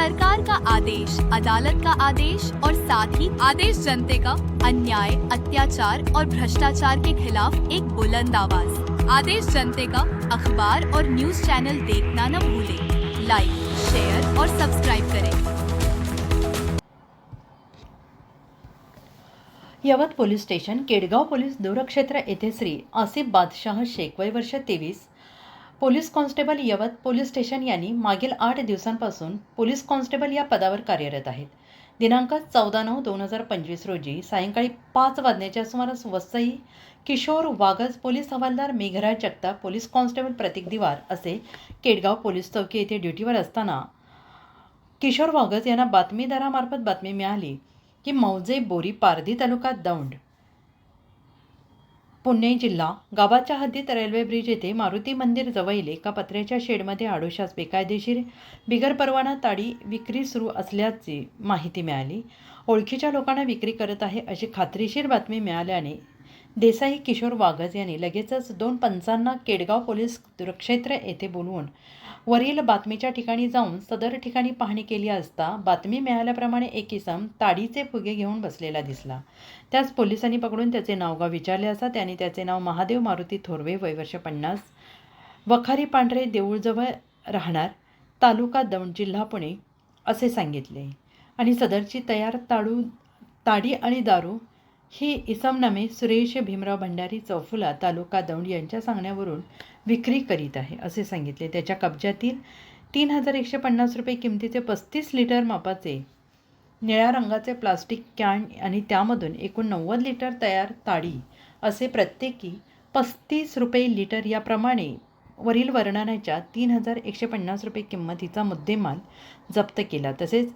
सरकार का आदेश, अदालत का आदेश और साथ ही आदेश जनते का अन्याय, अत्याचार और भ्रष्टाचार के खिलाफ एक बुलंद आवाज़। आदेश जनते का अखबार और न्यूज़ चैनल देखना न भूले। लाइक शेयर और सब्सक्राइब करें। Yavat police station, Kedgaon police दूरक्षेत्र येथे श्री आसिफ बादशाह शेख वय वर्ष तेवीस police constable Yavat police station यांनी मागील आठ दिवसांपासून पोलीस कॉन्स्टेबल या पदावर कार्यरत आहेत. दिनांक चौदा नऊ दोन हजार पंचवीस रोजी सायंकाळी पाच वाजण्याच्या सुमारास वसई किशोर वागज पोलीस हवालदार मेघराज जगताप पोलीस कॉन्स्टेबल प्रतीक दिवार असे केडगाव पोलीस चौकी येथे ड्युटीवर असताना किशोर वागज यांना बातमीदारामार्फत बातमी मिळाली की मौजे बोरी पारधी तालुका दौंड पुणे जिल्हा गावाच्या हद्दीत रेल्वे ब्रिज येथे मारुती मंदिर जवळील एका पत्र्याच्या शेडमध्ये आडोशास बेकायदेशीर बिगर परवाना ताडी विक्री सुरू असल्याची माहिती मिळाली. ओळखीच्या लोकांना विक्री करत आहे अशी खात्रीशीर बातमी मिळाल्याने देसाई किशोर वागज यांनी लगेचच दोन पंचांना केडगाव पोलीस क्षेत्र येथे बोलवून वरील बातमीच्या ठिकाणी जाऊन सदर ठिकाणी पाहणी केली असता बातमी मिळाल्याप्रमाणे एक इसम ताडीचे फुगे घेऊन बसलेला दिसला. त्यास पोलिसांनी पकडून त्याचे नावगाव विचारले असता त्याने त्याचे नाव महादेव मारुती थोरवे वयवर्ष पन्नास वखारी पांढरे देऊळजवळ राहणार तालुका दौंड जिल्हा पुणे असे सांगितले. आणि सदरची तयार ताडू ताडी आणि दारू ही इसमनामे सुरेश भीमराव भंडारी चौफुला तालुका दौंड यांच्या सांगण्यावरून विक्री करीत आहे असे सांगितले. त्याच्या कब्जातील तीन हजार एकशे पन्नास रुपये किमतीचे पस्तीस लिटर मापाचे निळ्या रंगाचे प्लास्टिक कॅन आणि त्यामधून एकूण नव्वद लिटर तयार ताडी असे प्रत्येकी पस्तीस रुपये लिटर याप्रमाणे वरील वर्णनाच्या तीन हजार एकशे पन्नास रुपये किंमतीचा मुद्देमाल जप्त केला. तसेच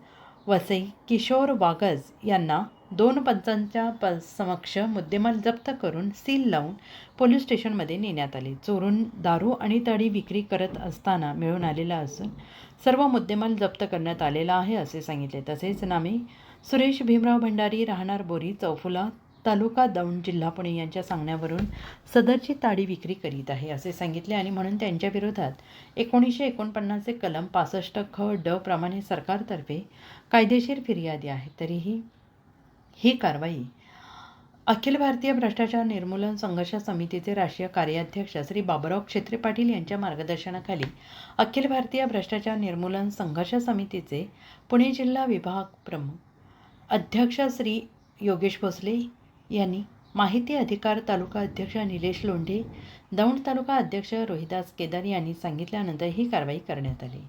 वसई किशोर वागज यांना दोन पंचांच्या प समक्ष मुद्देमाल जप्त करून सील लावून पोलीस स्टेशनमध्ये नेण्यात आले. चोरून दारू आणि तडी विक्री करत असताना मिळून आलेला असून सर्व मुद्देमाल जप्त करण्यात आलेला आहे असे सांगितले. तसेच नामे सुरेश भीमराव भंडारी राहणार बोरी चौफुला तालुका दौंड जिल्हा पुणे यांच्या सांगण्यावरून सदरची ताडी विक्री करीत आहे असे सांगितले आणि म्हणून त्यांच्या विरोधात एकोणीसशे एकोणपन्नासचे कलम पासष्ट ख ड प्रमाणे सरकारतर्फे कायदेशीर फिर्यादी आहे. तरीही ही कारवाई. अखिल भारतीय भ्रष्टाचार निर्मूलन संघर्ष समितीचे राष्ट्रीय कार्याध्यक्ष श्री बाबुराव क्षेत्रे पाटील यांच्या मार्गदर्शनाखाली अखिल भारतीय भ्रष्टाचार निर्मूलन संघर्ष समितीचे पुणे जिल्हा विभाग प्रमुख अध्यक्ष श्री योगेश भोसले यांनी माहिती अधिकार तालुका अध्यक्ष निलेश लोंढे दौंड तालुका अध्यक्ष रोहिदास केदार यांनी सांगितल्यानंतर ही कारवाई करण्यात आली.